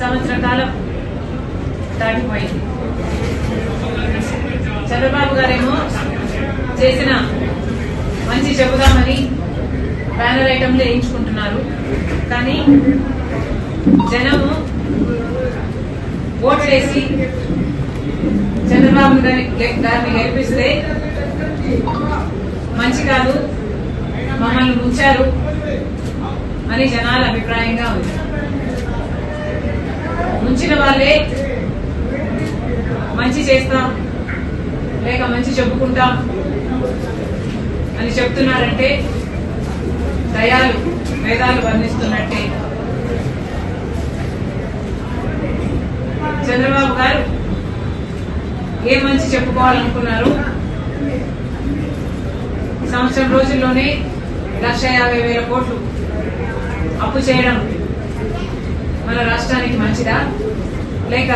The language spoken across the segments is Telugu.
సంవత్సర కాలం దాటిపోయింది. చంద్రబాబు గారేమో చేసిన మంచి చెబుదామని బ్యానర్ ఐటమ్లు వేయించుకుంటున్నారు. కానీ జనము ఓట్లేసి చంద్రబాబు గారిని గెలిపిస్తే మంచి కాదు మమ్మల్ని ముంచారు అని జనాల అభిప్రాయంగా ఉంది. ముంచిన వాళ్ళే మంచి చేస్తాం లేక మంచి చెప్పుకుంటాం అని చెప్తున్నారంటే దయాలు వేదాలు వర్ణిస్తున్నట్టే. చంద్రబాబు గారు ఏ మంచి చెప్పుకోవాలనుకున్నారు? సంవత్సరం రోజుల్లోనే లక్ష యాభై వేల కోట్లు అప్పు చేయడం మన రాష్ట్రానికి మంచిదా? లేక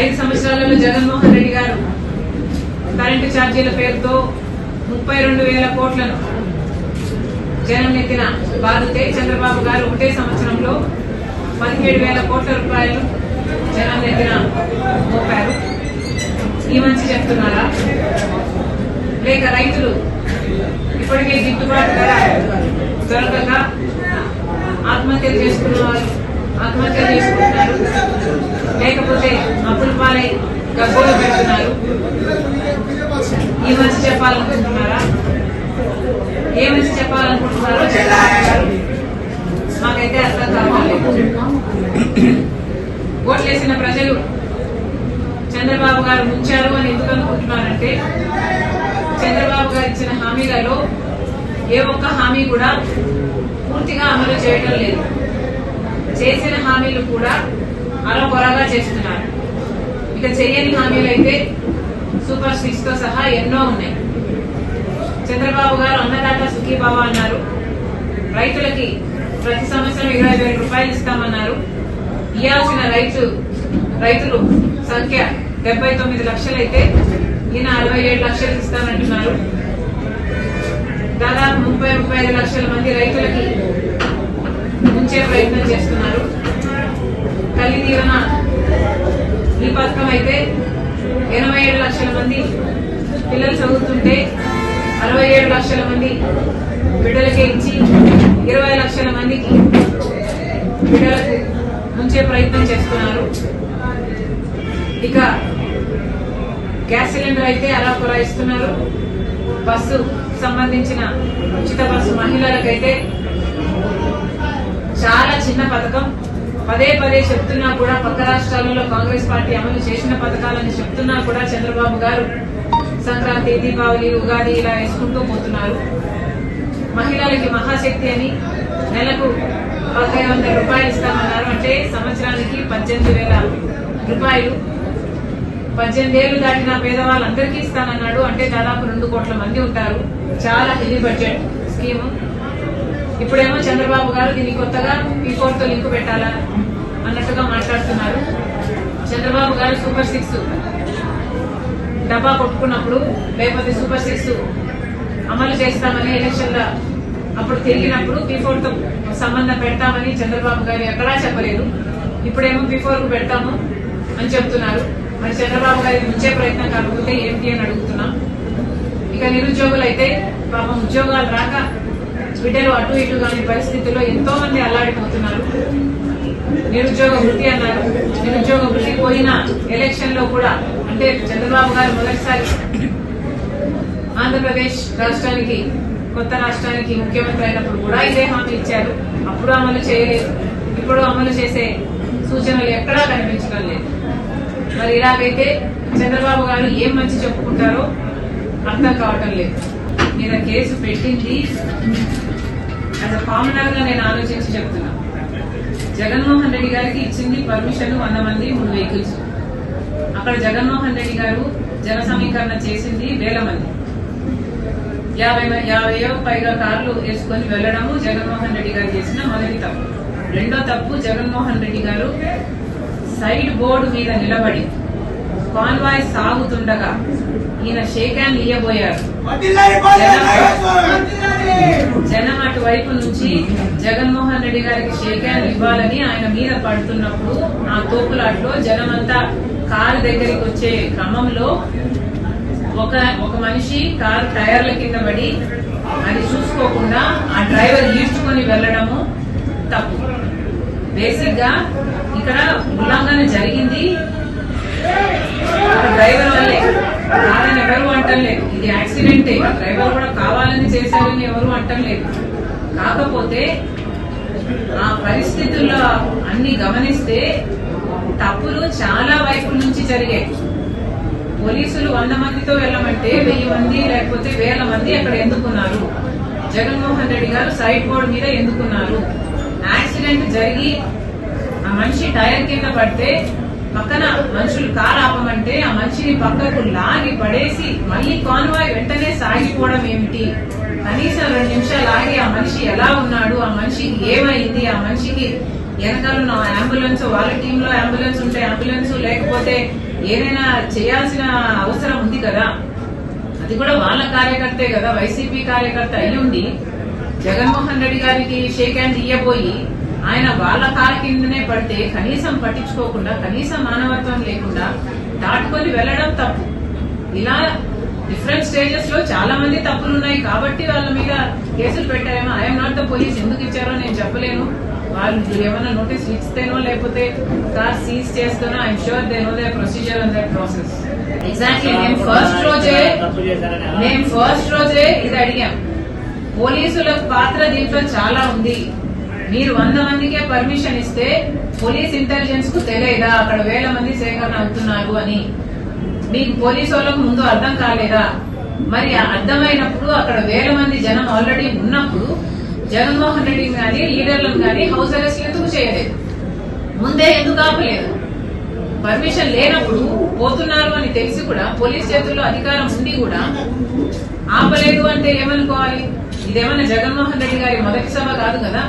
ఐదు సంవత్సరాలలో జగన్మోహన్ రెడ్డి గారు కరెంటు ఛార్జీల పేరుతో ముప్పై రెండు వేల కోట్లను జనం నెత్తిన బాధితే చంద్రబాబు గారు ఒకటే సంవత్సరంలో పదిహేడు వేల కోట్ల రూపాయలు జనం నెత్తిన మోపారు. ఈ మంచి చెప్తున్నారా? లేక రైతులు ఇప్పటికే గిట్టుబాటు ధర దొరకక ఆత్మహత్యలు చేసుకున్న వాళ్ళు ఆత్మహత్యలు చేసుకుంటున్నారు. లేకపోతే అప్పుల పాలై గగ్గోలు పెడుతున్నారు. ఈ మంచి చెప్పాలనుకుంటున్నారా? ఏ మంచి చెప్పాలనుకుంటున్నారో మాకైతే అర్థం కావాలి. ఓట్లేసిన ప్రజలు చంద్రబాబు గారు ముంచారు అని ఎందుకు అనుకుంటున్నారంటే చంద్రబాబు గారు ఇచ్చిన హామీలలో ఏ ఒక్క హామీ కూడా పూర్తిగా అమలు చేయడం లేదు. చేసిన హామీలు కూడా అరకొరగా చేస్తున్నారు. ఇక చేయని హామీలు అయితే సూపర్ సిక్స్తో సహా ఎన్నో ఉన్నాయి. చంద్రబాబు గారు అన్నదాత సుఖీబాబా అన్నారు. రైతులకి ప్రతి సంవత్సరం ఇరవై వేల రూపాయలు ఇస్తామన్నారు. ఇవ్వాల్సిన రైతు రైతులు సంఖ్య డెబ్బై తొమ్మిది లక్షలైతే ఈయన అరవై ఏడు లక్షలు ఇస్తానంటున్నారు. దాదాపు ముప్పై ముప్పై ఐదు లక్షల మంది రైతులకి ఉంచే ప్రయత్నం చేస్తున్నారు. తల్లి దీవెన ఈ పథకం అయితే ఎనభై ఏడు లక్షల మంది పిల్లలు చదువుతుంటే అరవై ఏడు లక్షల మంది బిడ్డలకే ఇచ్చి ఇరవై లక్షల మందికి బిడ్డలకు ఉంచే ప్రయత్నం చేస్తున్నారు. ఇక గ్యాస్ సిలిండర్ అయితే అలా పురాయిస్తున్నారు. బస్సు సంబంధించిన ఉచిత బస్సు మహిళలకైతే చిన్న పథకం. పదే పదే చెప్తున్నా కూడా పక్క రాష్ట్రాలలో కాంగ్రెస్ పార్టీ అమలు చేసిన పథకాలని చెప్తున్నా కూడా చంద్రబాబు గారు సంక్రాంతి దీపావళి ఉగాది ఇలా వేసుకుంటూ పోతున్నారు. మహిళలకి మహాశక్తి అని నెలకు పదహైదు వందల రూపాయలు ఇస్తామన్నారు. అంటే సంవత్సరానికి పద్దెనిమిది వేల రూపాయలు. పద్దెనిమిది ఏళ్ళు దాటిన పేదవాళ్ళందరికీ ఇస్తానన్నాడు. అంటే దాదాపు రెండు కోట్ల మంది ఉంటారు. చాలా హెవీ బడ్జెట్ స్కీము. ఇప్పుడేమో చంద్రబాబు గారు దీన్ని కొత్తగా ఈ తో లింక్ పెట్టాలా అన్నట్టుగా మాట్లాడుతున్నారు. చంద్రబాబు గారు సూపర్ సిక్స్ డబ్బా కొట్టుకున్నప్పుడు లేకపోతే సూపర్ సిక్స్ అమలు చేస్తామని ఎలక్షన్ల అప్పుడు తిరిగినప్పుడు బిఫోర్తో సంబంధం పెడతామని చంద్రబాబు గారు ఎక్కడా చెప్పలేదు. ఇప్పుడేమో బిఫోర్కు పెడతాము అని చెప్తున్నారు. మరి చంద్రబాబు గారి ఉంచే ప్రయత్నం కాకపోతే ఏంటి అని అడుగుతున్నాం. ఇక నిరుద్యోగులు అయితే పాపం ఉద్యోగాలు రాక బిడ్డలు అటు ఇటు కాని పరిస్థితుల్లో ఎంతో మంది అల్లాడిపోతున్నారు. నిరుద్యోగ వృత్తి అన్నారు. నిరుద్యోగ వృత్తి పోయిన ఎలక్షన్లో కూడా అంటే చంద్రబాబు గారు మొదటిసారి ఆంధ్రప్రదేశ్ రాష్ట్రానికి కొత్త రాష్ట్రానికి ముఖ్యమంత్రి అయినప్పుడు కూడా ఇదే హామీ ఇచ్చారు. అప్పుడు అమలు చేయలేదు ఇప్పుడు అమలు చేసే సూచనలు ఎక్కడా కనిపించడం లేదు. మరి ఇలాగైతే చంద్రబాబు గారు ఏం మంచి చెప్పుకుంటారో అర్థం కావటం లేదు. మీద కేసు పెట్టింది. యాజ్ అ కామనర్గా నేను ఆలోచించి చెప్తున్నా. జగన్మోహన్ రెడ్డి గారికి ఇచ్చింది పర్మిషన్ వంద మంది మూడు వెహికల్స్. అక్కడ జగన్మోహన్ రెడ్డి గారు జన సమీకరణ చేసింది వేల మంది. యాభై యాభైయో పైగా కార్లు వేసుకొని వెళ్ళడము జగన్మోహన్ రెడ్డి గారు చేసిన మొదటి తప్పు. రెండో తప్పు జగన్మోహన్ రెడ్డి గారు సైడ్ బోర్డు మీద నిలబడి కాన్వాయ్ సాగుతుండగా ఈయన షేక్ హ్యాండ్ ఇయ్యబోయారు! జనం అటువైపు నుంచి జగన్మోహన్ రెడ్డి గారికి షేక్ హ్యాండ్ ఇవ్వాలని ఆయన మీద పడుతున్నప్పుడు ఆ తోపులాట్లో జనమంతా కారు దగ్గరికి వచ్చే క్రమంలో ఒక ఒక మనిషి కారు టైర్ల కింద పడి అది చూసుకోకుండా ఆ డ్రైవర్ ఈడ్చుకొని వెళ్ళడము తప్పు. బేసిక్గా ఇక్కడ ఉల్లంఘన జరిగింది. డ్రైవర్ వల్లే. కాదని ఎవరు అంటలేదు ఇది యాక్సిడెంటే. డ్రైవర్ కావాలని చేశారని ఎవరు అంటలేదు కాకపోతే ఆ పరిస్థితుల్లో అన్ని గమనిస్తే తప్పులు చాలా వైపు నుంచి జరిగాయి. పోలీసులు వంద మందితో వెళ్ళమంటే వెయ్యి మంది లేకపోతే వేల మంది అక్కడ ఎందుకున్నారు? జగన్మోహన్ రెడ్డి గారు సైడ్ బోర్డు మీద ఎందుకున్నారు? యాక్సిడెంట్ జరిగి ఆ మనిషి టైర్ కింద పడితే పక్కన మనుషులు కారు ఆపమంటే ఆ మనిషిని పక్కకు లాగి పడేసి మళ్ళీ కాన్వాయ్ తెలుసుకోవడం ఏమిటి? కనీసం రెండు నిమిషాలు ఆగి ఆ మనిషి ఎలా ఉన్నాడు? ఆ మనిషికి ఏమైంది? ఆ మనిషికి వెనకాల ఉన్న అంబులెన్స్ వాళ్ళ టీంలో అంబులెన్స్ ఉంటే అంబులెన్స్ లేకపోతే ఏదైనా చేయాల్సిన అవసరం ఉంది కదా? అది కూడా వాళ్ళ కార్యకర్తే కదా వైసీపీ కార్యకర్త అయి ఉండి జగన్మోహన్ రెడ్డి గారికి షేక్ హ్యాండ్ ఇయ్యబోయి ఆయన వాళ్ళ కాల కిందనే పడితే కనీసం పట్టించుకోకుండా కనీసం మానవత్వం లేకుండా దాటుకొని వెళ్ళడం తప్పు. ఇలా డిఫరెంట్ స్టేజెస్లో చాలా మంది తప్పులు ఉన్నాయి కాబట్టి వాళ్ళ మీద కేసులు పెట్టారేమో. ఐఎమ్ నాట్ ద పోలీస్ ఎందుకు ఇచ్చారో నేను చెప్పలేను. వాళ్ళు ఏమైనా నోటీస్ ఇస్తేనో లేకపోతే car seize చేస్తేనో I'm sure they know the procedure and that process exactly నేను ఫస్ట్ రోజే నేను మేము ఫస్ట్ రోజే ఇది అడిగాం. పోలీసుల పాత్ర దీంట్లో చాలా ఉంది. మీరు వంద మందికే పర్మిషన్ ఇస్తే పోలీస్ ఇంటెలిజెన్స్కు తెలియదా? అక్కడ వేల మంది సేకరణ అవుతున్నారు అని. మీకు పోలీసు వాళ్ళకు ముందు అర్థం కాలేదా? మరి అర్థమైనప్పుడు అక్కడ వేల మంది జనం ఆల్రెడీ ఉన్నప్పుడు జగన్మోహన్ రెడ్డి కానీ లీడర్లను కానీ హౌస్ అరెస్ట్ ఎందుకు చేయలేదు? ముందే ఎందుకు ఆపలేదు? పర్మిషన్ లేనప్పుడు పోతున్నారు అని తెలిసి కూడా పోలీస్ చేతుల్లో అధికారం ఉండి కూడా ఆపలేదు అంటే ఏమనుకోవాలి? ఇదేమన్నా జగన్మోహన్ రెడ్డి గారి మొదటి సభ కాదు కదా?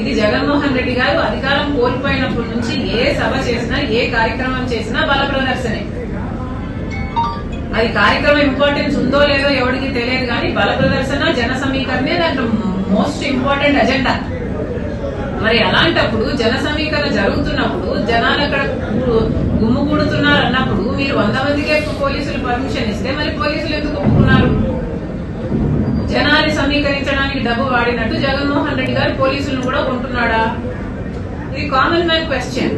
ఇది జగన్మోహన్ రెడ్డి గారు అధికారం కోల్పోయినప్పటి నుంచి ఏ సభ చేసినా ఏ కార్యక్రమం చేసినా బల ప్రదర్శనే. అది కార్యక్రమం ఇంపార్టెన్స్ ఉందో లేదో ఎవరికి తెలియదు కానీ బల ప్రదర్శన జన సమీకరణే దాంట్లో మోస్ట్ ఇంపార్టెంట్ అజెండా మరి అలాంటప్పుడు జన సమీకరణ జరుగుతున్నప్పుడు జనాలు అక్కడ గు- అన్నప్పుడు మీరు వంద మందికే పోలీసులు పర్మిషన్ ఇస్తే మరి పోలీసులు ఎందుకు ఒప్పుకున్నారు? జనాన్ని సమీకరించడానికి డబ్బు వాడినట్టు జగన్మోహన్ రెడ్డి గారు పోలీసులను కూడా కొంటున్నాడా? ఇది కామన్ మ్యాన్ క్వశ్చన్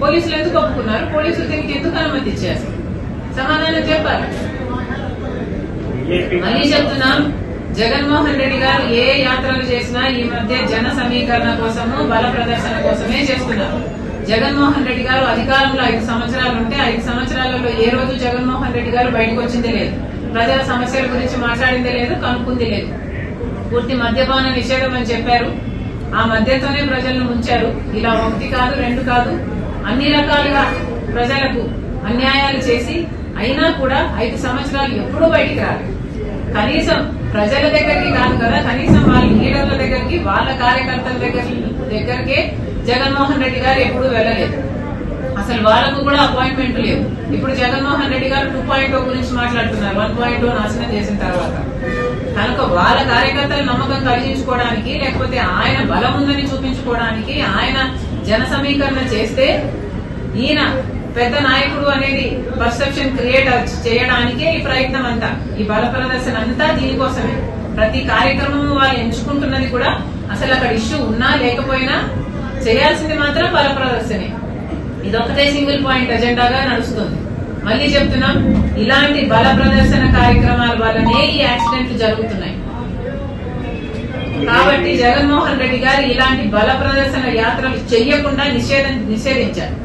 పోలీసులు ఎందుకు ఒప్పుకున్నారు? పోలీసులు దీనికి ఎందుకు అనుమతి ఇచ్చారు సమాధానం చెప్పాలి. మళ్ళీ చెప్తున్నాం జగన్మోహన్ రెడ్డి గారు ఏ యాత్రలు చేసినా ఈ మధ్య జన సమీకరణ కోసము బల ప్రదర్శన కోసమే చేస్తున్నారు. జగన్మోహన్ రెడ్డి గారు అధికారంలో ఐదు సంవత్సరాలు ఉంటే ఐదు సంవత్సరాలలో ఏ రోజు జగన్మోహన్ రెడ్డి గారు బయటకు వచ్చింది లేదు. ప్రజల సమస్యల గురించి మాట్లాడింది లేదు కనుక్కుంది లేదు. పూర్తి మద్యపాన నిషేధం అని చెప్పారు. ఆ మద్యంతోనే ప్రజలను ముంచారు. ఇలా ఒకటి కాదు రెండు కాదు. అన్ని రకాలుగా ప్రజలకు అన్యాయాలు చేసి అయినా కూడా ఐదు సంవత్సరాలు ఎప్పుడూ బయటికి రాలేదు కనీసం ప్రజల దగ్గరికి కాదు కదా కనీసం వాళ్ళ లీడర్ల దగ్గరికి వాళ్ళ కార్యకర్తల దగ్గర దగ్గరికే జగన్మోహన్ రెడ్డి గారు ఎప్పుడూ వెళ్ళలేదు. అసలు వాళ్ళకు కూడా అపాయింట్మెంట్ లేవు ఇప్పుడు జగన్మోహన్ రెడ్డి గారు టూ పాయింట్ oh గురించి మాట్లాడుతున్నారు. వన్ పాయింట్ oh నాశనం చేసిన తర్వాత. కనుక వాళ్ళ కార్యకర్తల నమ్మకం కలిగించుకోవడానికి లేకపోతే ఆయన బలం ఉందని చూపించుకోవడానికి ఆయన జన సమీకరణ చేస్తే ఈయన పెద్ద నాయకుడు అనేది పర్సెప్షన్ క్రియేట్ చేయడానికే ఈ ప్రయత్నం అంతా. ఈ బల ప్రదర్శన అంతా దీనికోసమే. ప్రతి కార్యక్రమం వాళ్ళు ఎంచుకుంటున్నది కూడా అసలు అక్కడ ఇష్యూ ఉన్నా లేకపోయినా చేయాల్సింది మాత్రం బల ప్రదర్శనే. ఇదొకటే సింగిల్ పాయింట్ ఎజెండాగా నడుస్తుంది. మళ్ళీ చెప్తున్నాం ఇలాంటి బల ప్రదర్శన కార్యక్రమాల వల్లనే ఈ యాక్సిడెంట్లు జరుగుతున్నాయి. కాబట్టి జగన్మోహన్ రెడ్డి గారు ఇలాంటి బల ప్రదర్శన యాత్రలు చెయ్యకుండా నిషేధం నిషేధించారు.